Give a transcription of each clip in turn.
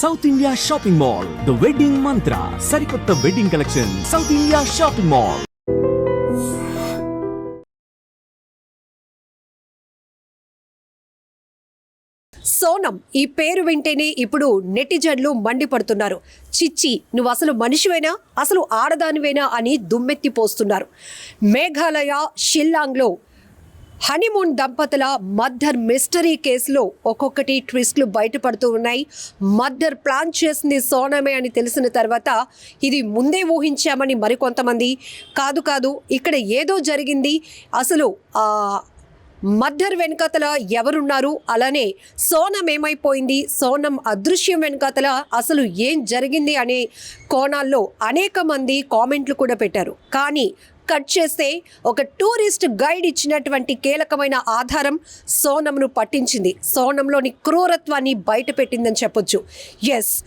South India shopping mall the wedding Mantra సరికొత్త wedding collection South India shopping mall Sonam ఈ పేరు వింటేనే ఇప్పుడు నెటిజన్లు మండిపడుతున్నారు. చిచ్చి నువ్వు అసలు మనిషివేనా? అసలు ఆడదానివేనా? అని దుమ్మెత్తి పోస్తున్నారు. మేఘాలయ షిల్లాంగ్లో హనీమూన్ దంపతుల మద్దర్ మిస్టరీ కేసులో ఒక్కొక్కటి ట్విస్ట్లు బయటపడుతూ ఉన్నాయి. మద్దర్ ప్లాన్ చేసింది సోనమే అని తెలిసిన తర్వాత ఇది ముందే ఊహించామని మరికొంతమంది. కాదు కాదు ఇక్కడ ఏదో జరిగింది. అసలు మద్దర్ వెనుకతల ఎవరున్నారు? అలానే సోనం ఏమైపోయింది? సోనం అదృశ్యం వెనుకతల అసలు ఏం జరిగింది? అనే కోణాల్లో అనేక మంది కామెంట్లు కూడా పెట్టారు. కానీ కట్ చేస్తే ఒక టూరిస్ట్ గైడ్ ఇచ్చినటువంటి కీలకమైన ఆధారం సోనంను పట్టించింది. సోనంలోని క్రూరత్వాన్ని బయట పెట్టిందని చెప్పొచ్చు. ఎస్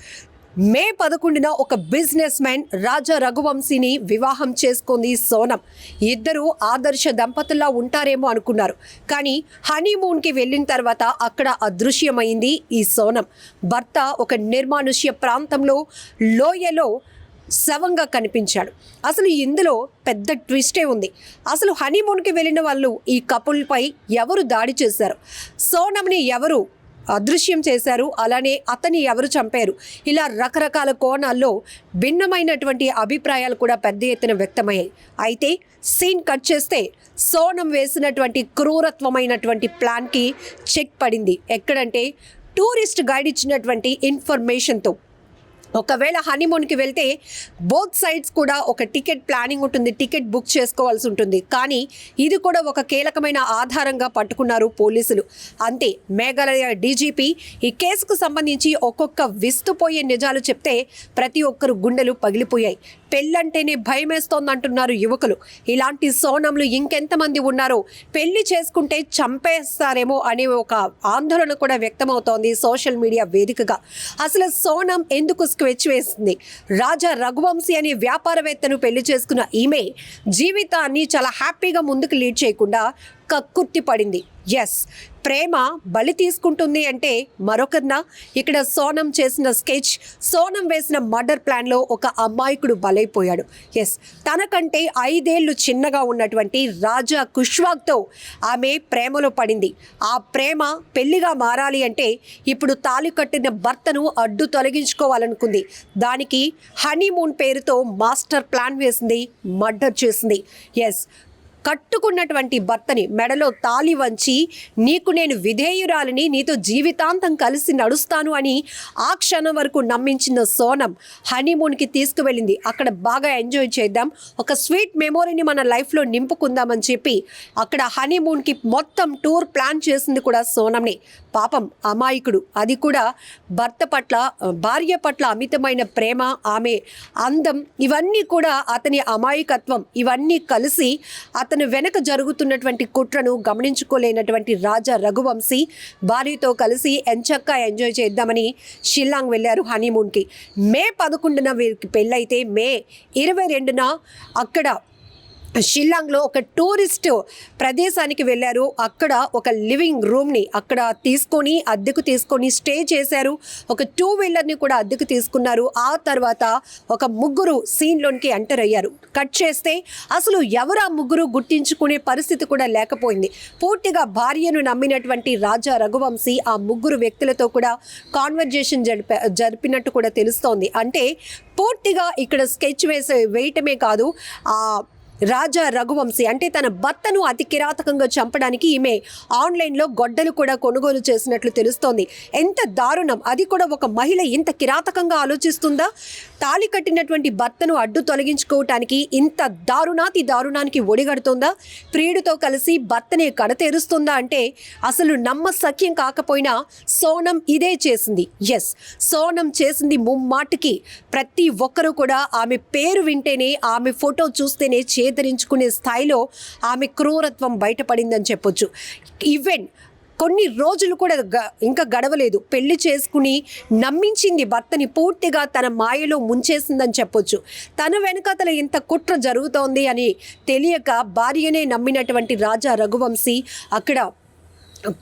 మే పదకొండున ఒక బిజినెస్ మ్యాన్ రాజా రఘువంశీని వివాహం చేసుకుంది సోనం. ఇద్దరు ఆదర్శ దంపతుల్లా ఉంటారేమో అనుకున్నారు. కానీ హనీమూన్కి వెళ్ళిన తర్వాత అక్కడ అదృశ్యమైంది ఈ సోనం. భర్త ఒక నిర్మానుష్య ప్రాంతంలో లోయలో శవంగా కనిపించాడు. అసలు ఇందులో పెద్ద ట్విస్టే ఉంది. అసలు హనీమూన్కి వెళ్ళిన వాళ్ళు ఈ కపుల్పై ఎవరు దాడి చేశారు? సోనంని ఎవరు అదృశ్యం చేశారు? అలానే అతన్ని ఎవరు చంపారు? ఇలా రకరకాల కోణాల్లో భిన్నమైనటువంటి అభిప్రాయాలు కూడా పెద్ద ఎత్తున వ్యక్తమయ్యాయి. అయితే సీన్ కట్ చేస్తే సోనం వేసినటువంటి క్రూరత్వమైనటువంటి ప్లాన్కి చెక్ పడింది. ఎక్కడంటే టూరిస్ట్ గైడ్ ఇచ్చినటువంటి ఇన్ఫర్మేషన్తో. ఒకవేళ హనీమూన్కి వెళ్తే బోత్ సైడ్స్ కూడా ఒక టికెట్ ప్లానింగ్ ఉంటుంది టికెట్ బుక్ చేసుకోవాల్సి ఉంటుంది. కానీ ఇది కూడా ఒక కీలకమైన ఆధారంగా పట్టుకున్నారు పోలీసులు. అంతే మేఘాలయ డీజీపీ ఈ కేసుకు సంబంధించి ఒక్కొక్క విస్తుపోయే నిజాలు చెప్తే ప్రతి ఒక్కరు గుండెలు పగిలిపోయాయి. పెళ్ళంటేనే భయమేస్తోందంటున్నారు యువకులు. ఇలాంటి సోనంలు ఇంకెంతమంది ఉన్నారో పెళ్ళి చేసుకుంటే చంపేస్తారేమో అనే ఒక ఆందోళన కూడా వ్యక్తమవుతోంది సోషల్ మీడియా వేదికగా. అసలు సోనం ఎందుకు స్కెచ్ వేసింది రాజా రఘువంశీ అనే వ్యాపారవేత్తను పెళ్ళి చేసుకున్న ఈమె జీవితాన్ని చాలా హ్యాపీగా ముందుకు లీడ్ చేయకుండా కక్కుర్తి పడింది ఎస్ ప్రేమ బలి తీసుకుంటుంది అంటే మరొకరిన. ఇక్కడ సోనం చేసిన స్కెచ్ సోనం వేసిన మర్డర్ ప్లాన్లో ఒక అమాయకుడు బలైపోయాడు. ఎస్ తనకంటే ఐదేళ్ళు చిన్నగా ఉన్నటువంటి రాజా కుష్వాగ్తో ఆమె ప్రేమలో పడింది. ఆ ప్రేమ పెళ్ళిగా మారాలి అంటే ఇప్పుడు తాళి కట్టిన భర్తను అడ్డు తొలగించుకోవాలనుకుంది. దానికి హనీమూన్ పేరుతో మాస్టర్ ప్లాన్ వేసింది మర్డర్ చేసింది. ఎస్ కట్టుకున్నటువంటి భర్తని మెడలో తాలి వంచి నీకు నేను విధేయురాలిని నీతో జీవితాంతం కలిసి నడుస్తాను అని ఆ క్షణం వరకు నమ్మించిన సోనం హనీమూన్కి తీసుకువెళ్ళింది. అక్కడ బాగా ఎంజాయ్ చేద్దాం ఒక స్వీట్ మెమొరీని మన లైఫ్లో నింపుకుందామని చెప్పి అక్కడ హనీమూన్కి మొత్తం టూర్ ప్లాన్ చేసింది కూడా సోనంనే. పాపం అమాయకుడు. అది కూడా భర్త పట్ల భార్య పట్ల అమితమైన ప్రేమ ఆమె అందం ఇవన్నీ కూడా అతని అమాయకత్వం. ఇవన్నీ కలిసి అతను వెనక జరుగుతున్నటువంటి కుట్రను గమనించుకోలేనటువంటి రాజా రఘువంశీ భార్యతో కలిసి ఎంచక్కా ఎంజాయ్ చేద్దామని షిల్లాంగ్ వెళ్ళారు హనీమూన్కి. మే పదకొండున వీరికి పెళ్ళైతే మే ఇరవై రెండున అక్కడ షిల్లాంగ్లో ఒక టూరిస్ట్ ప్రదేశానికి వెళ్ళారు. అక్కడ ఒక లివింగ్ రూమ్ని అక్కడ తీసుకొని అద్దెకు తీసుకొని స్టే చేశారు. ఒక టూ వీలర్ని కూడా అద్దెకు తీసుకున్నారు. ఆ తర్వాత ఒక ముగ్గురు సీన్లోనికి ఎంటర్ అయ్యారు. కట్ చేస్తే అసలు ఎవరు ఆ ముగ్గురు గుర్తించుకునే పరిస్థితి కూడా లేకపోయింది. పూర్తిగా భార్యను నమ్మినటువంటి రాజా రఘువంశీ ఆ ముగ్గురు వ్యక్తులతో కూడా కాన్వర్జేషన్ జరిప జరిపినట్టు కూడా తెలుస్తోంది. అంటే పూర్తిగా ఇక్కడ స్కెచ్ వేసే వేయటమే కాదు ఆ రాజా రఘువంశీ అంటే తన భర్తను అతి కిరాతకంగా చంపడానికి ఈమె ఆన్లైన్లో గొడ్డలు కూడా కొనుగోలు చేసినట్లు తెలుస్తోంది. ఎంత దారుణం! అది కూడా ఒక మహిళ ఇంత కిరాతకంగా ఆలోచిస్తుందా? తాళి కట్టినటువంటి భర్తను అడ్డు తొలగించుకోవటానికి ఇంత దారుణాతి దారుణానికి ఒడిగడుతుందా? ప్రియుడితో కలిసి భర్తనే కడతేరుస్తుందా అంటే అసలు నమ్మ సఖ్యం కాకపోయినా సోనం ఇదే చేసింది. ఎస్ సోనం చేసింది ముమ్మాటికి. ప్రతి ఒక్కరూ కూడా ఆమె పేరు వింటేనే ఆమె ఫోటో చూస్తేనే చేదరించుకునే స్థాయిలో ఆమె క్రూరత్వం బయటపడిందని చెప్పొచ్చు. ఈవెన్ కొన్ని రోజులు కూడా గ- ఇంకా గడవలేదు. పెళ్ళి చేసుకుని నమ్మించింది భర్తని పూర్తిగా తన మాయలో ముంచేసిందని చెప్పొచ్చు. తన వెనకాతల ఇంత కుట్ర జరుగుతోంది అని తెలియక భార్యనే నమ్మినటువంటి రాజా రఘువంశీ అక్కడ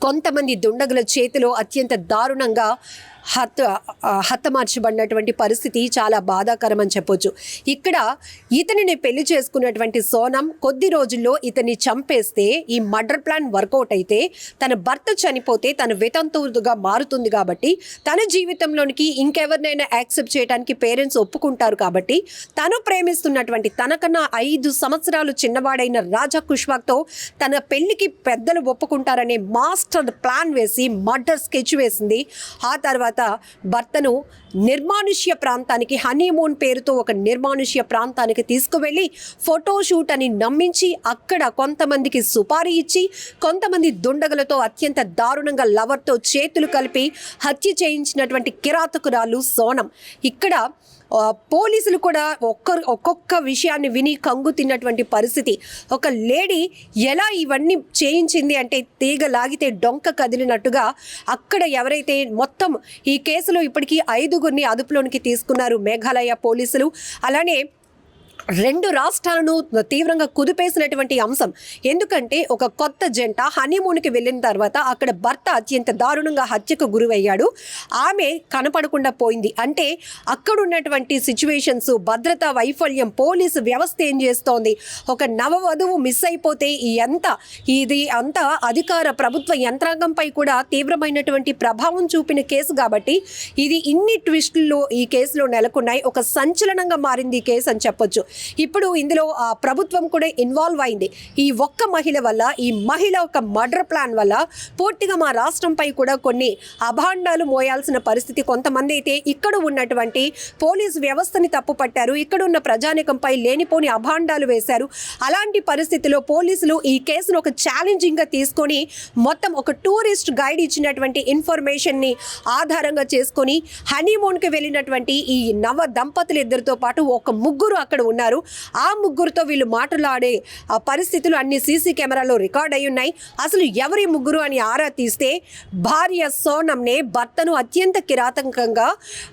కొంతమంది దుండగుల చేతిలో అత్యంత దారుణంగా హత ఆ, హతమార్చబడినటువంటి పరిస్థితి చాలా బాధాకరం అని చెప్పొచ్చు. ఇక్కడ ఇతనిని పెళ్ళి చేసుకున్నటువంటి సోనం కొద్ది రోజుల్లో ఇతన్ని చంపేస్తే ఈ మర్డర్ ప్లాన్ వర్కౌట్ అయితే తన భర్త చనిపోతే తన వితంతువుగా మారుతుంది కాబట్టి తన జీవితంలోనికి ఇంకెవరినైనా యాక్సెప్ట్ చేయడానికి పేరెంట్స్ ఒప్పుకుంటారు కాబట్టి తను ప్రేమిస్తున్నటువంటి తనకన్నా ఐదు సంవత్సరాలు చిన్నవాడైన రాజా కుష్వాక్తో తన పెళ్ళికి పెద్దలు ఒప్పుకుంటారనే మాస్టర్ ప్లాన్ వేసి మర్డర్ స్కెచ్ వేసింది. ఆ తర్వాత భర్తను నిర్మానుష్య ప్రాంతానికి హనీమూన్ పేరుతో ఒక నిర్మానుష్య ప్రాంతానికి తీసుకువెళ్ళి ఫోటోషూట్ అని నమ్మించి అక్కడ కొంతమందికి సుపారీ ఇచ్చి కొంతమంది దుండగులతో అత్యంత దారుణంగా లవర్తో చేతులు కలిపి హత్య చేయించినటువంటి కిరాతకురాలు సోనం. ఇక్కడ పోలీసులు కూడా ఒక్కరు ఒక్కొక్క విషయాన్ని విని కంగు తిన్నటువంటి పరిస్థితి. ఒక లేడీ ఎలా ఇవన్నీ చేయించింది అంటే తీగ లాగితే డొంక కదిలినట్టుగా అక్కడ ఎవరైతే మొత్తం ఈ కేసులో ఇప్పటికీ నలుగురిని అదుపులోనికి తీసుకున్నారు మేఘాలయ పోలీసులు. అలానే రెండు రాష్ట్రాలను తీవ్రంగా కుదిపేసినటువంటి అంశం. ఎందుకంటే ఒక కొత్త జంట హనీమూన్కి వెళ్ళిన తర్వాత అక్కడ భర్త అత్యంత దారుణంగా హత్యకు గురివయ్యాడు ఆమె కనపడకుండా పోయింది. అంటే అక్కడ ఉన్నటువంటి సిచ్యువేషన్స్ భద్రతా వైఫల్యం పోలీసు వ్యవస్థ ఏం చేస్తోంది? ఒక నవవధువు మిస్ అయిపోతే ఈ ఎంత? ఇది అంత అధికార ప్రభుత్వ యంత్రాంగంపై కూడా తీవ్రమైనటువంటి ప్రభావం చూపిన కేసు కాబట్టి ఇది ఇన్ని ట్విస్టుల్లో ఈ కేసులో నెలకొన్నాయి. ఒక సంచలనంగా మారింది ఈ కేసు అని చెప్పొచ్చు. ఇప్పుడు ఇందులో ఆ ప్రభుత్వం కూడా ఇన్వాల్వ్ అయింది. ఈ ఒక్క మహిళ వల్ల ఈ మహిళ ఒక మర్డర్ ప్లాన్ వల్ల పూర్తిగా మా రాష్ట్రంపై కూడా కొన్ని అభాండాలు మోయాల్సిన పరిస్థితి కొంతమంది అయితే ఇక్కడ ఉన్నటువంటి పోలీస్ వ్యవస్థని తప్పుపట్టారు. ఇక్కడ ఉన్న ప్రజానికంపై లేనిపోని అభాండాలు వేశారు. అలాంటి పరిస్థితిలో పోలీసులు ఈ కేసును ఒక ఛాలెంజింగ్గా తీసుకొని మొత్తం ఒక టూరిస్ట్ గైడ్ ఇచ్చినటువంటి ఇన్ఫర్మేషన్ని ఆధారంగా చేసుకొని హనీమూన్కి వెళ్ళినటువంటి ఈ నవ దంపతులు ఇద్దరితో పాటు ఒక ముగ్గురు అక్కడ ఉన్నారు. ఆ ముగ్గురుతో వీళ్ళు మాట్లాడే పరిస్థితులు అన్ని సీసీ కెమెరాలో రికార్డ్ అయి ఉన్నాయి. అసలు ఎవరి ముగ్గురు అని ఆరా తీస్తే భార్య సోనంనే భర్తను అత్యంత కిరాతకంగా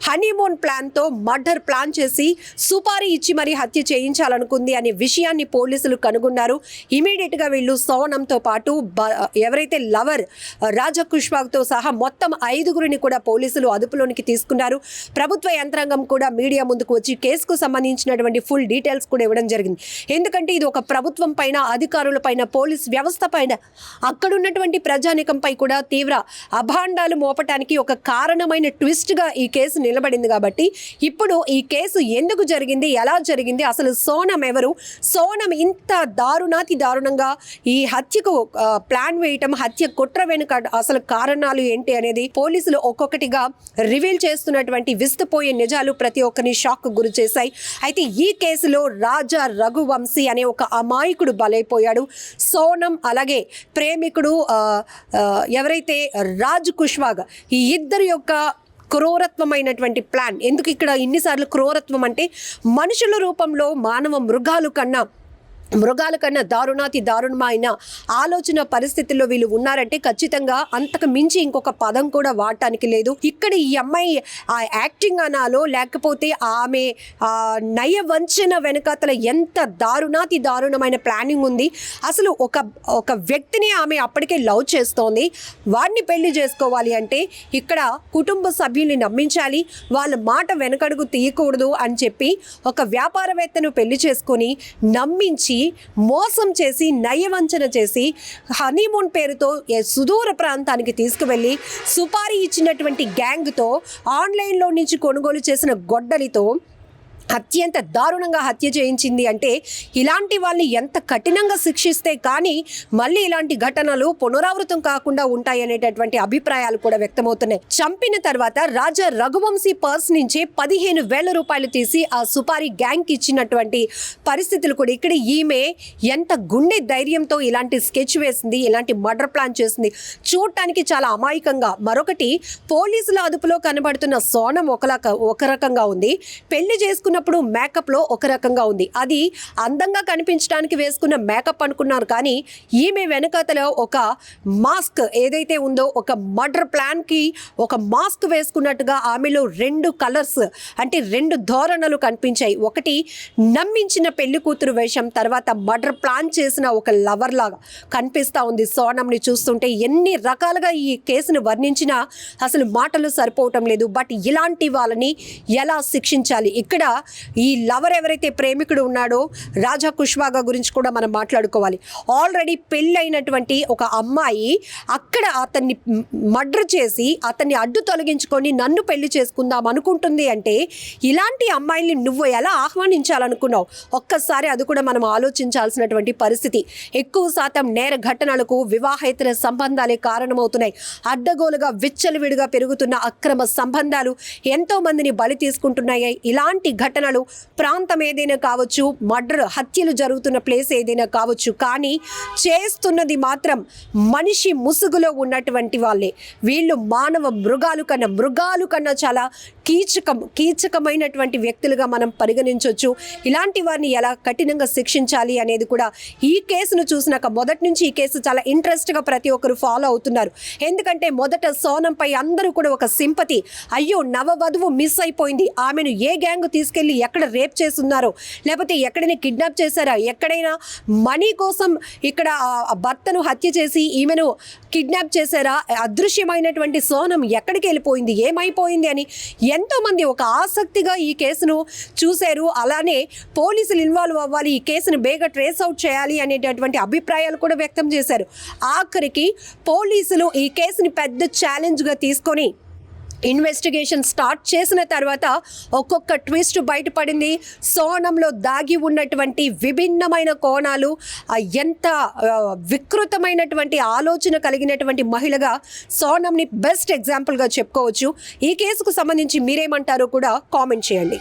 హనీమూన్ ప్లాన్తో మర్డర్ ప్లాన్ చేసి సుపారీ ఇచ్చి మరీ హత్య చేయించాలనుకుంది అనే విషయాన్ని పోలీసులు కనుగొన్నారు. ఇమీడియట్గా వీళ్ళు సోనంతో పాటు ఎవరైతే లవర్ రాజకుష్వాగ్తో సహా మొత్తం ఐదుగురిని కూడా పోలీసులు అదుపులోనికి తీసుకున్నారు. ప్రభుత్వ యంత్రాంగం కూడా మీడియా ముందుకు వచ్చి కేసుకు సంబంధించినటువంటి ఫుల్ డీటెయిల్స్ కూడా ఇవ్వడం జరిగింది. ఎందుకంటే ఇది ఒక ప్రభుత్వం పైన అధికారుల పైన పోలీస్ వ్యవస్థ పైన అక్కడ ఉన్నటువంటి ప్రజానికంపై కూడా తీవ్ర అభాండాలు మోపటానికి ఒక కారణమైన ట్విస్ట్గా ఈ కేసు నిలబడింది కాబట్టి ఇప్పుడు ఈ కేసు ఎందుకు జరిగింది ఎలా జరిగింది అసలు సోనం ఎవరు సోనం ఇంత దారుణాతి దారుణంగా ఈ హత్యకు ప్లాన్ వేయటం హత్య కుట్ర వెనుక అసలు కారణాలు ఏంటి అనేది పోలీసులు ఒక్కొక్కటిగా రివీల్ చేస్తున్నటువంటి విస్తుపోయే నిజాలు ప్రతి ఒక్కరిని షాక్ గురి చేశాయి అయితే ఈ కేసు కేసులో రాజా రఘువంశీ అనే ఒక అమాయకుడు బలైపోయాడు. సోనం అలాగే ప్రేమికుడు ఎవరైతే రాజ్ కుష్వాగ్ ఈ ఇద్దరి యొక్క క్రూరత్వమైనటువంటి ప్లాన్. ఎందుకు ఇక్కడ ఇన్నిసార్లు క్రూరత్వం అంటే మనుషుల రూపంలో మానవ మృగాలు కన్నా మృగాల కన్నా దారుణాతి దారుణమైన ఆలోచన పరిస్థితుల్లో వీళ్ళు ఉన్నారంటే ఖచ్చితంగా అంతకు మించి ఇంకొక పదం కూడా వాడటానికి లేదు. ఇక్కడ ఈ అమ్మాయి ఆ యాక్టింగ్ అనాలో లేకపోతే ఆమె ఆ నయ వంచన వెనకాతల ఎంత దారుణాతి దారుణమైన ప్లానింగ్ ఉంది. అసలు ఒక ఒక వ్యక్తిని ఆమె అప్పటికే లవ్ చేస్తోంది. వాడిని పెళ్ళి చేసుకోవాలి అంటే ఇక్కడ కుటుంబ సభ్యుల్ని నమ్మించాలి. వాళ్ళ మాట వెనకడుగు తీయకూడదు అని చెప్పి ఒక వ్యాపారవేత్తను పెళ్ళి చేసుకొని నమ్మించి మోసం చేసి నయవంచన చేసి హనీమూన్ పేరుతో ఏ సుదూర ప్రాంతానికి తీసుకువెళ్ళి సుపారీ ఇచ్చినటువంటి గ్యాంగ్తో ఆన్లైన్లో నుంచి కొనుగోలు చేసిన గొడ్డలితో అత్యంత దారుణంగా హత్య చేయించింది అంటే ఇలాంటి వాళ్ళని ఎంత కఠినంగా శిక్షిస్తే కానీ మళ్ళీ ఇలాంటి ఘటనలు పునరావృతం కాకుండా ఉంటాయనేటటువంటి అభిప్రాయాలు కూడా వ్యక్తమవుతున్నాయి. చంపిన తర్వాత రాజా రఘువంశీ పర్స్ నుంచి పదిహేను వేల రూపాయలు తీసి ఆ సుపారీ గ్యాంగ్ ఇచ్చినటువంటి పరిస్థితులు కూడా ఇక్కడ ఈమె ఎంత గుండె ధైర్యంతో ఇలాంటి స్కెచ్ వేసింది ఇలాంటి మర్డర్ ప్లాన్ చేసింది. చూడటానికి చాలా అమాయకంగా మరొకటి పోలీసుల అదుపులో కనబడుతున్న సోనం ఒకలా ఒక రకంగా ఉంది. పెళ్ళి చేసుకున్న వేసుకున్నప్పుడు మేకప్లో ఒక రకంగా ఉంది. అది అందంగా కనిపించడానికి వేసుకున్న మేకప్ అనుకున్నారు కానీ ఈమె వెనకతల ఒక మాస్క్ ఏదైతే ఉందో ఒక మర్డర్ ప్లాన్కి ఒక మాస్క్ వేసుకున్నట్టుగా ఆమెలో రెండు కలర్స్ అంటే రెండు ధోరణలు కనిపించాయి. ఒకటి నమ్మించిన పెళ్ళి కూతురు వేషం తర్వాత మర్డర్ ప్లాన్ చేసిన ఒక లవర్ లాగా కనిపిస్తూ ఉంది. సోనంని చూస్తుంటే ఎన్ని రకాలుగా ఈ కేసును వర్ణించినా అసలు మాటలు సరిపోవటం లేదు. బట్ ఇలాంటి వాళ్ళని ఎలా శిక్షించాలి? ఇక్కడ ఈ లవర్ ఎవరైతే ప్రేమికుడు ఉన్నాడో రాజా కుష్వాగా గురించి కూడా మనం మాట్లాడుకోవాలి. ఆల్రెడీ పెళ్ళైనటువంటి ఒక అమ్మాయి అక్కడ అతన్ని మర్డర్ చేసి అతన్ని అడ్డు తొలగించుకొని నన్ను పెళ్ళి చేసుకుందాం అనుకుంటుంది అంటే ఇలాంటి అమ్మాయిల్ని నువ్వు ఎలా ఆహ్వానించాలనుకున్నావు? ఒక్కసారి అది కూడా మనం ఆలోచించాల్సినటువంటి పరిస్థితి. ఎక్కువ శాతం నేర ఘటనలకు వివాహేతర సంబంధాలే కారణమవుతున్నాయి. అడ్డగోలుగా విచ్చలవిడిగా పెరుగుతున్న అక్రమ సంబంధాలు ఎంతో మందిని బలి తీసుకుంటున్నాయి. ఇలాంటి ఘటన ఘటనలు ప్రాంతం ఏదైనా కావచ్చు మర్డర్ హత్యలు జరుగుతున్న ప్లేస్ ఏదైనా కావచ్చు కానీ చేస్తున్నది మాత్రం మనిషి ముసుగులో ఉన్నటువంటి వాళ్ళే. వీళ్ళు మానవ మృగాలు కన్నా మృగాలు కన్నా చాలా కీచకం కీచకమైనటువంటి వ్యక్తులుగా మనం పరిగణించవచ్చు ఇలాంటి వారిని ఎలా కఠినంగా శిక్షించాలి అనేది కూడా ఈ కేసును చూసినాక మొదటి నుంచి ఈ కేసు చాలా ఇంట్రెస్ట్గా ప్రతి ఒక్కరు ఫాలో అవుతున్నారు. ఎందుకంటే మొదట సోనంపై అందరూ కూడా ఒక సింపతి. అయ్యో నవవధువు మిస్ అయిపోయింది. ఆమెను ఏ గ్యాంగ్ తీసుకెళ్ళి ఎక్కడ రేప్ చేస్తున్నారో లేకపోతే ఎక్కడైనా కిడ్నాప్ చేశారా ఎక్కడైనా మనీ కోసం ఇక్కడ ఆ భర్తను హత్య చేసి ఈమెను కిడ్నాప్ చేశారా అదృశ్యమైనటువంటి సోనం ఎక్కడికి వెళ్ళిపోయింది ఏమైపోయింది అని ఎంతోమంది ఒక ఆసక్తిగా ఈ కేసును చూశారు. అలానే పోలీసులు ఇన్వాల్వ్ అవ్వాలి ఈ కేసును బేగా ట్రేస్ అవుట్ చేయాలి అనేటటువంటి అభిప్రాయాలు కూడా వ్యక్తం చేశారు. ఆఖరికి పోలీసులు ఈ కేసుని పెద్ద ఛాలెంజ్గా తీసుకొని ఇన్వెస్టిగేషన్ స్టార్ట్ చేసిన తర్వాత ఒక్కొక్క ట్విస్ట్ బయటపడింది. సోనంలో దాగి ఉన్నటువంటి విభిన్నమైన కోణాలు ఎంత వికృతమైనటువంటి ఆలోచన కలిగినటువంటి మహిళగా సోనంని బెస్ట్ ఎగ్జాంపుల్గా చెప్పుకోవచ్చు. ఈ కేసుకు సంబంధించి మీరేమంటారో కూడా కామెంట్ చేయండి.